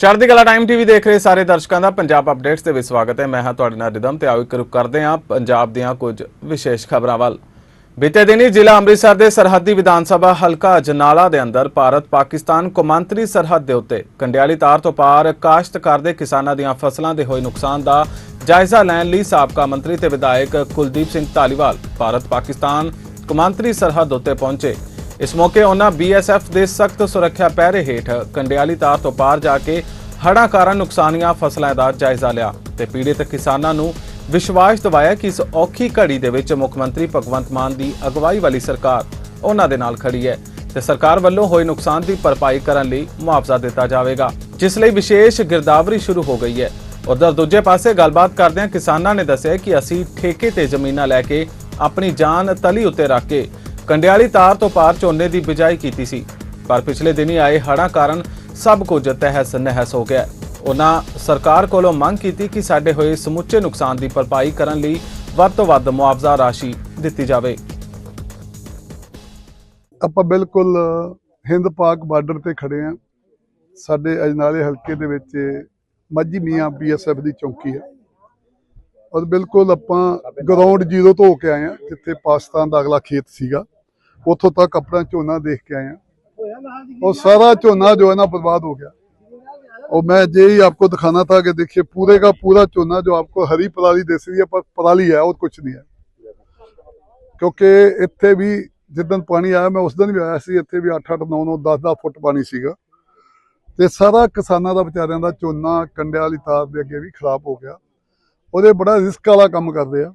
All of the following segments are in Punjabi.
ਚੜ੍ਹਦੀ ਕਲਾ ਟਾਈਮ ਟੀਵੀ ਦੇਖ ਰਹੇ ਸਾਰੇ ਦਰਸ਼ਕਾਂ ਦਾ ਪੰਜਾਬ ਅਪਡੇਟਸ ਦੇ ਵਿੱਚ ਸਵਾਗਤ ਹੈ। ਮੈਂ ਹਾਂ ਤੁਹਾਡੇ ਨਾਲ ਰਿਦਮ ਤੇ ਆਓ ਇੱਕ ਰੁਕ ਕਰਦੇ ਹਾਂ ਪੰਜਾਬ ਦੀਆਂ ਕੁਝ ਵਿਸ਼ੇਸ਼ ਖਬਰਾਂ ਵੱਲ। ਬੀਤੇ ਦਿਨੀ ਜ਼ਿਲ੍ਹਾ ਅੰਮ੍ਰਿਤਸਰ ਦੇ ਸਰਹੱਦੀ ਵਿਧਾਨ ਸਭਾ ਹਲਕਾ ਜਨਾਲਾ ਦੇ ਅੰਦਰ ਭਾਰਤ ਪਾਕਿਸਤਾਨ ਕੌਮਾਂਤਰੀ ਸਰਹੱਦ ਦੇ ਉੱਤੇ ਕੰਡਿਆਲੀ ਤਾਰ ਤੋਂ ਪਾਰ ਕਾਸ਼ਤਕਾਰ ਦੇ ਕਿਸਾਨਾਂ ਦੀਆਂ ਫਸਲਾਂ ਦੇ ਹੋਏ ਨੁਕਸਾਨ ਦਾ ਜਾਇਜ਼ਾ ਲੈਣ ਲਈ ਸਾਬਕਾ ਮੰਤਰੀ ਤੇ ਵਿਧਾਇਕ ਕੁਲਦੀਪ ਸਿੰਘ ਧਾਲੀਵਾਲ ਭਾਰਤ ਪਾਕਿਸਤਾਨ ਕੌਮਾਂਤਰੀ ਸਰਹੱਦ ਉੱਤੇ ਪਹੁੰਚੇ। ਇਸ ਮੌਕੇ ਉਹਨਾਂ ਬੀਐਸਐਫ ਦੇ ਸਖਤ ਸੁਰੱਖਿਆ ਪਹਿਰੇ ਹੇਠ ਕੰਡਿਆਲੀ ਤਾਰ ਤੋਂ ਪਾਰ ਜਾ ਕੇ ਹੜ੍ਹਾਂ ਕਾਰਨ ਨੁਕਸਾਨੀਆਂ ਫਸਲਾਂ ਦਾ ਜਾਇਜ਼ਾ ਲਿਆ ਤੇ ਪੀੜਿਤ ਕਿਸਾਨਾਂ ਨੂੰ ਵਿਸ਼ਵਾਸ ਦਿਵਾਇਆ ਕਿ ਇਸ ਔਖੀ ਘੜੀ ਦੇ ਵਿੱਚ ਮੁੱਖ ਮੰਤਰੀ ਭਗਵੰਤ ਮਾਨ ਦੀ ਅਗਵਾਈ ਵਾਲੀ ਸਰਕਾਰ ਉਹਨਾਂ ਦੇ ਨਾਲ ਖੜੀ ਹੈ ਤੇ ਸਰਕਾਰ ਵੱਲੋਂ ਹੋਏ ਨੁਕਸਾਨ ਦੀ ਭਰਪਾਈ ਕਰਨ ਲਈ ਮੁਆਵਜ਼ਾ ਦਿੱਤਾ ਜਾਵੇਗਾ, ਜਿਸ ਲਈ ਵਿਸ਼ੇਸ਼ ਗਿਰਦਾਵਰੀ ਸ਼ੁਰੂ ਹੋ ਗਈ ਹੈ। ਉਧਰ ਦੂਜੇ ਪਾਸੇ ਗੱਲਬਾਤ ਕਰਦਿਆਂ ਕਿਸਾਨਾਂ ਨੇ ਦੱਸਿਆ ਕਿ ਅਸੀਂ ਠੇਕੇ ਤੇ ਜ਼ਮੀਨਾਂ ਲੈ ਕੇ ਆਪਣੀ ਜਾਨ ਤਲੀ ਉੱਤੇ ਰੱਖ ਕੇ ਕੰਡਿਆਲੀ ਤਾਰ ਤੋਂ ਪਾਰ ਝੋਨੇ ਦੀ ਬਿਜਾਈ ਕੀਤੀ ਸੀ, ਪਰ ਪਿਛਲੇ ਦਿਨੀ ਆਏ ਹੜ੍ਹਾਂ ਕਾਰਨ ਸਭ ਕੁਝ ਤਹਿਸ ਨਹਿਸ ਹੋ ਗਿਆ। ਉਹਨਾਂ ਸਰਕਾਰ ਕੋਲੋਂ ਮੰਗ ਕੀਤੀ ਕਿ ਸਾਡੇ ਹੋਏ ਸਮੁੱਚੇ ਨੁਕਸਾਨ ਦੀ ਭਰਪਾਈ ਕਰਨ ਲਈ ਵੱਧ ਤੋਂ ਵੱਧ ਮੁਆਵਜ਼ਾ ਰਾਸ਼ੀ ਦਿੱਤੀ ਜਾਵੇ। ਆਪਾਂ ਬਿਲਕੁਲ ਹਿੰਦ ਪਾਕ ਬਾਰਡਰ ਤੇ ਖੜੇ ਆ ਸਾਡੇ ਅਜਨਾਲੇ ਹਲਕੇ ਦੇ ਵਿੱਚ ਮਾਝੀ ਮੀਆਂ ਬੀਐਸਐਫ ਦੀ ਚੌਕੀ ਹੈ। ਔਰ ਬਿਲਕੁਲ ਆਪਾਂ ਗਰਾਊਂਡ ਜ਼ੀਰੋ ਤੋਂ ਹੋ ਕੇ ਆਏ ਆ ਜਿੱਥੇ ਪਾਕਿਸਤਾਨ ਦਾ ਅਗਲਾ ਖੇਤ ਸੀਗਾ। ਉੱਥੋਂ ਤੱਕ ਆਪਣਾ ਝੋਨਾ ਦੇਖ ਕੇ ਆਏ ਆ और सारा चोना जो है ना बर्बाद हो गया और मैं यही आपको दिखाना था कि देखिए पूरे का पूरा चोना जो आपको हरी पराली दिख रही है पर पराली है और कुछ नहीं है ਕਿਉਂਕਿ ਇੱਥੇ ਵੀ ਜਿੱਦਣ ਪਾਣੀ ਆਇਆ ਮੈਂ ਉਸ ਦਿਨ ਵੀ ਆਇਆ ਸੀ ਇੱਥੇ ਵੀ 8-8 9-9 10-10 ਫੁੱਟ ਪਾਣੀ ਸੀਗਾ ਤੇ ਸਾਰਾ ਕਿਸਾਨਾਂ ਦਾ ਵਿਚਾਰਿਆਂ ਦਾ ਝੋਨਾ ਕੰਡਿਆਂ ਵਾਲੀ ਤਾਰ ਦੇ ਅੱਗੇ ਵੀ ਖਰਾਬ ਹੋ ਗਿਆ ਉਹਦੇ ਬੜਾ ਰਿਸਕ ਵਾਲਾ ਕੰਮ ਕਰਦੇ ਆ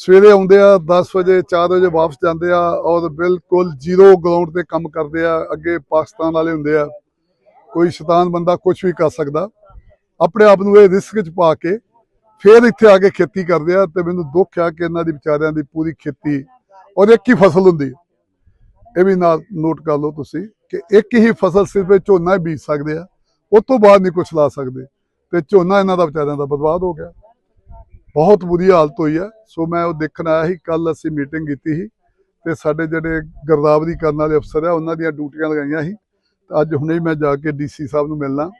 ਸਵੇਰੇ ਆਉਂਦੇ ਆ 10 ਵਜੇ 4 ਵਜੇ ਵਾਪਸ ਜਾਂਦੇ ਆ ਔਰ ਬਿਲਕੁਲ ਜ਼ੀਰੋ ਗਰਾਊਂਡ ਤੇ ਕੰਮ ਕਰਦੇ ਆ, ਅੱਗੇ ਪਾਕਿਸਤਾਨ ਵਾਲੇ ਹੁੰਦੇ ਆ। ਕੋਈ ਸ਼ੈਤਾਨ ਬੰਦਾ ਕੁਝ ਵੀ ਕਰ ਸਕਦਾ। ਆਪਣੇ ਆਪ ਨੂੰ ਇਹ ਰਿਸਕ 'ਚ ਪਾ ਕੇ ਫਿਰ ਇੱਥੇ ਆ ਕੇ ਖੇਤੀ ਕਰਦੇ ਆ ਤੇ ਮੈਨੂੰ ਦੁੱਖ ਆ ਕਿ ਇਹਨਾਂ ਦੀ ਵਿਚਾਰਿਆਂ ਦੀ ਪੂਰੀ ਖੇਤੀ ਔਰ ਇੱਕ ਹੀ ਫਸਲ ਹੁੰਦੀ। ਇਹ ਵੀ ਨਾਲ ਨੋਟ ਕਰ ਲਓ ਤੁਸੀਂ ਕਿ ਇੱਕ ਹੀ ਫਸਲ ਸਿਰਫ ਝੋਨਾ ਹੀ ਬੀਜ ਸਕਦੇ ਆ ਉਸ ਤੋਂ ਬਾਅਦ ਨਹੀਂ ਕੁਝ ਲਾ ਸਕਦੇ। ਤੇ ਝੋਨਾ ਇਹਨਾਂ ਦਾ ਵਿਚਾਰਿਆਂ ਦਾ ਬਰਬਾਦ ਹੋ ਗਿਆ। ਬਹੁਤ ਬੁਰੀ ਹਾਲਤ ਹੋਈ ਹੈ। ਸੋ ਮੈਂ ਉਹ ਦੇਖਣ ਆਇਆ ਸੀ ਕੱਲ ਅਸੀਂ ਮੀਟਿੰਗ ਕੀਤੀ ਸੀ ਤੇ ਸਾਡੇ ਜਿਹੜੇ ਗਰਦਾਵਰੀ ਕਰਨ ਵਾਲੇ ਅਫਸਰ ਆ ਉਹਨਾਂ ਦੀਆਂ ਡਿਊਟੀਆਂ ਲਗਾਈਆਂ ਸੀ। ਤੇ ਅੱਜ ਹੁਣੇ ਹੀ ਮੈਂ ਜਾ ਕੇ ਡੀਸੀ ਸਾਹਿਬ ਨੂੰ ਮਿਲਣਾ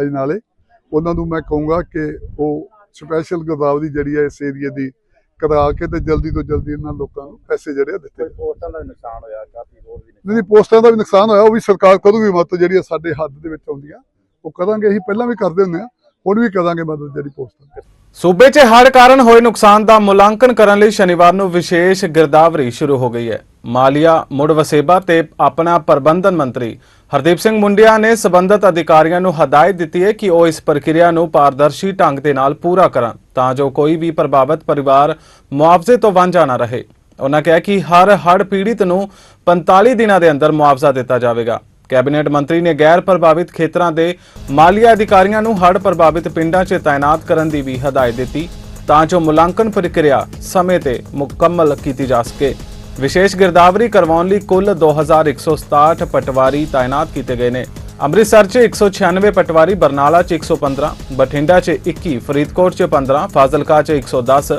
ਅੱਜ ਨਾਲੇ। ਉਹਨਾਂ ਨੂੰ ਮੈਂ ਕਹੂੰਗਾ ਕਿ ਉਹ ਸਪੈਸ਼ਲ ਗਰਦਾਵਰੀ ਜਿਹੜੀ ਹੈ ਇਸ ਏਰੀਏ ਦੀ ਕਰਾ ਕੇ ਤੇ ਜਲਦੀ ਤੋਂ ਜਲਦੀ ਇਹਨਾਂ ਲੋਕਾਂ ਨੂੰ ਪੈਸੇ ਜਿਹੜੇ ਦਿੱਤੇ। ਪੋਸਟਾਂ ਦਾ ਵੀ ਨੁਕਸਾਨ ਹੋਇਆ ਕਾਫੀ ਹੋਰ ਵੀ ਨਹੀਂ ਪੋਸਟਾਂ ਦਾ ਵੀ ਨੁਕਸਾਨ ਹੋਇਆ ਉਹ ਵੀ ਸਰਕਾਰ ਕਰੂਗੀ ਮਦਦ ਜਿਹੜੀ ਸਾਡੇ ਹੱਥ ਦੇ ਵਿੱਚ ਆਉਂਦੀਆਂ ਉਹ ਕਰਾਂਗੇ ਅਸੀਂ ਪਹਿਲਾਂ ਵੀ ਕਰਦੇ ਹੁੰਦੇ ਆ। ਹੁਣ ਵੀ ਕਰਾਂਗੇ ਮਦਦ ਜਿਹੜੀ ਪੋਸਟਾਂ ਸੂਬੇ 'ਚ ਹੜ੍ਹ ਕਾਰਨ ਹੋਏ ਨੁਕਸਾਨ ਦਾ ਮੁਲਾਂਕਣ ਕਰਨ ਲਈ ਸ਼ਨੀਵਾਰ ਨੂੰ ਵਿਸ਼ੇਸ਼ ਗਿਰਦਾਵਰੀ ਸ਼ੁਰੂ ਹੋ ਗਈ ਹੈ। ਮਾਲੀਆ, ਮੁੜ ਵਸੇਬਾ ਤੇ ਆਪਣਾ ਪ੍ਰਬੰਧਨ ਮੰਤਰੀ ਹਰਦੀਪ ਸਿੰਘ ਮੁੰਡਿਆ ਨੇ ਸਬੰਧਤ ਅਧਿਕਾਰੀਆਂ ਨੂੰ ਹਦਾਇਤ ਦਿੱਤੀ ਹੈ ਕਿ ਉਹ ਇਸ ਪ੍ਰਕਿਰਿਆ ਨੂੰ ਪਾਰਦਰਸ਼ੀ ਢੰਗ ਦੇ ਨਾਲ ਪੂਰਾ ਕਰਨ ਤਾਂ ਜੋ ਕੋਈ ਵੀ ਪ੍ਰਭਾਵਿਤ ਪਰਿਵਾਰ ਮੁਆਵਜ਼ੇ ਤੋਂ ਵਾਂਝਾ ਨਾ ਰਹੇ। ਉਹਨਾਂ ਕਿਹਾ ਕਿ ਹਰ ਹੜ੍ਹ ਪੀੜਿਤ ਨੂੰ 45 ਦਿਨਾਂ ਦੇ ਅੰਦਰ ਮੁਆਵਜ਼ਾ ਦਿੱਤਾ ਜਾਵੇਗਾ। ਕੈਬਨਿਟ ਮੰਤਰੀ ਨੇ ਗੈਰ ਪ੍ਰਭਾਵਿਤ ਖੇਤਰਾਂ ਦੇ ਮਾਲੀਆ ਅਧਿਕਾਰੀਆਂ ਨੂੰ ਹੜ੍ਹ ਪ੍ਰਭਾਵਿਤ ਪਿੰਡਾਂ 'ਚ ਤਾਇਨਾਤ ਕਰਨ ਦੀ ਵੀ ਹਦਾਇਤ ਦਿੱਤੀ, ਤਾਂ ਜੋ ਮੁਲਾਂਕਣ ਪ੍ਰਕਿਰਿਆ ਸਮੇਂ ਤੇ ਮੁਕੰਮਲ ਕੀਤੀ ਜਾ ਸਕੇ। ਵਿਸ਼ੇਸ਼ ਗਿਰਦਾਵਰੀ ਕਰਵਾਉਣ ਲਈ ਕੁੱਲ 2167 ਪਟਵਾਰੀ ਤਾਇਨਾਤ ਕੀਤੇ ਗਏ ਨੇ। ਅੰਮ੍ਰਿਤਸਰ 'ਚ 196 ਪਟਵਾਰੀ, ਬਰਨਾਲਾ 'ਚ 115 ਬਠਿੰਡਾ 'ਚ 21 ਫਰੀਦਕੋਟ 'ਚ 15 ਫਾਜ਼ਿਲਕਾ 'ਚ 110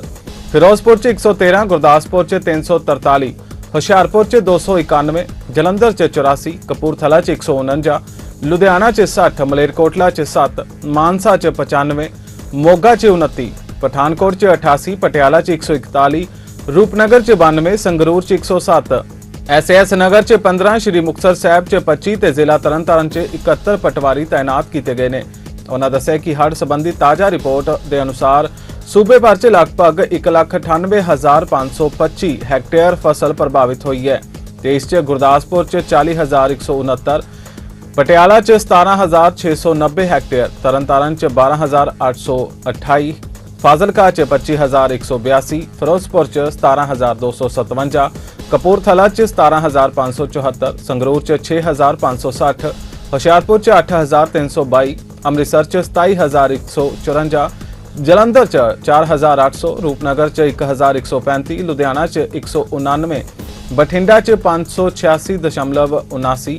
ਫਿਰੋਜ਼ਪੁਰ 'ਚ 113 ਗੁਰਦਾਸਪੁਰ 'ਚ 343 ਹੁਸ਼ਿਆਰਪੁਰ 'ਚ 291 ਜਲੰਧਰ 'ਚ 84 ਕਪੂਰਥਲਾ 'ਚ 149 ਲੁਧਿਆਣਾ 'ਚ 60 ਮਲੇਰਕੋਟਲਾ 'ਚ 7 ਮਾਨਸਾ 'ਚ 95 ਮੋਗਾ 'ਚ 29 ਪਠਾਨਕੋਟ 'ਚ 88 ਪਟਿਆਲਾ 'ਚ 141 ਰੂਪਨਗਰ 'ਚ 92 ਸੰਗਰੂਰ 'ਚ 107 ਐਸਐਸ ਨਗਰ 'ਚ 15 ਸ਼੍ਰੀ ਮੁਕਤਸਰ ਸਾਹਿਬ 'ਚ 25 ਤੇ ਜ਼ਿਲ੍ਹਾ ਤਰਨਤਾਰਨ 'ਚ 71 ਪਟਵਾਰੀ ਤਾਇਨਾਤ ਕੀਤੇ ਗਏ ਨੇ। ਉਹਨਾਂ ਦੱਸਿਆ ਕਿ ਹੜ੍ਹ ਸੰਬੰਧੀ ਤਾਜ਼ਾ ਰਿਪੋਰਟ ਦੇ ਅਨੁਸਾਰ ਸੂਬੇ ਭਰ 'ਚ ਲਗਭਗ 198525 ਹੈਕਟੇਅਰ ਫਸਲ ਪ੍ਰਭਾਵਿਤ ਹੋਈ ਹੈ ਤੇ ਇਸ 'ਚ ਗੁਰਦਾਸਪੁਰ 'ਚ 40169 ਪਟਿਆਲਾ 'ਚ 17690 ਹੈਕਟੇਅਰ, ਤਰਨਤਾਰਨ 'ਚ 12828 ਫਾਜ਼ਿਲਕਾ 'ਚ 25182 ਫਿਰੋਜ਼ਪੁਰ 'ਚ 17257 ਕਪੂਰਥਲਾ 'ਚ 17574 ਸੰਗਰੂਰ 'ਚ 6560 ਹੁਸ਼ਿਆਰਪੁਰ 'ਚ 8322 ਅੰਮ੍ਰਿਤਸਰ 'ਚ 27154 ਜਲੰਧਰ 'ਚ 4800 ਰੂਪਨਗਰ 'ਚ 1135 ਲੁਧਿਆਣਾ 'ਚ 199 ਬਠਿੰਡਾ 'ਚ 586.79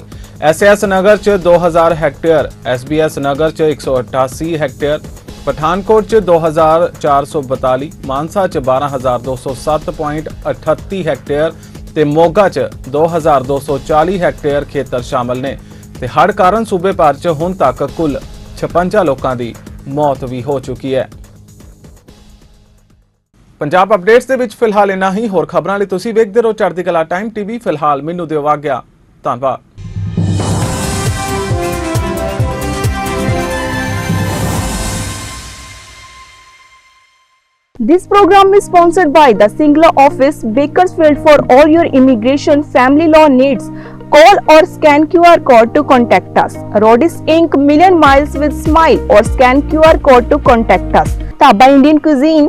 ਐਸਐਸ ਨਗਰ 'ਚ 2000 ਹੈਕਟੇਅਰ ਐਸਬੀਐਸ ਨਗਰ 'ਚ 188 ਹੈਕਟੇਅਰ, ਪਠਾਨਕੋਟ 'ਚ 2442 ਮਾਨਸਾ 'ਚ 12207.38 ਹੈਕਟੇਅਰ ਤੇ ਮੋਗਾ 'ਚ 2240 ਹੈਕਟੇਅਰ ਖੇਤਰ ਸ਼ਾਮਲ ਨੇ ਤੇ ਹੜ੍ਹ ਕਾਰਨ ਸੂਬੇ ਭਰ 'ਚ ਹੁਣ ਤੱਕ ਕੁੱਲ 56 ਲੋਕਾਂ ਦੀ ਮੌਤ ਵੀ ਹੋ ਚੁੱਕੀ ਹੈ। ਪੰਜਾਬ ਅਪਡੇਟਸ ਦੇ ਵਿੱਚ ਫਿਲਹਾਲ ਇੰਨਾ ਹੀ ਹੋਰ ਖਬਰਾਂ ਲਈ ਤੁਸੀਂ ਵੇਖਦੇ ਰਹੋ ਚੜ੍ਹਦੀ ਕਲਾ ਟਾਈਮ ਟੀਵੀ ਫਿਲਹਾਲ ਮੈਨੂੰ ਦਿਓ ਆਗਿਆ ਧੰਨਵਾਦ This program is sponsored by the Singla office, Bakersfield for all your immigration family law needs. Call or scan QR code to contact us. Rodis Inc. Million Miles with Smile or scan QR code to contact us. Taba Indian Cuisine,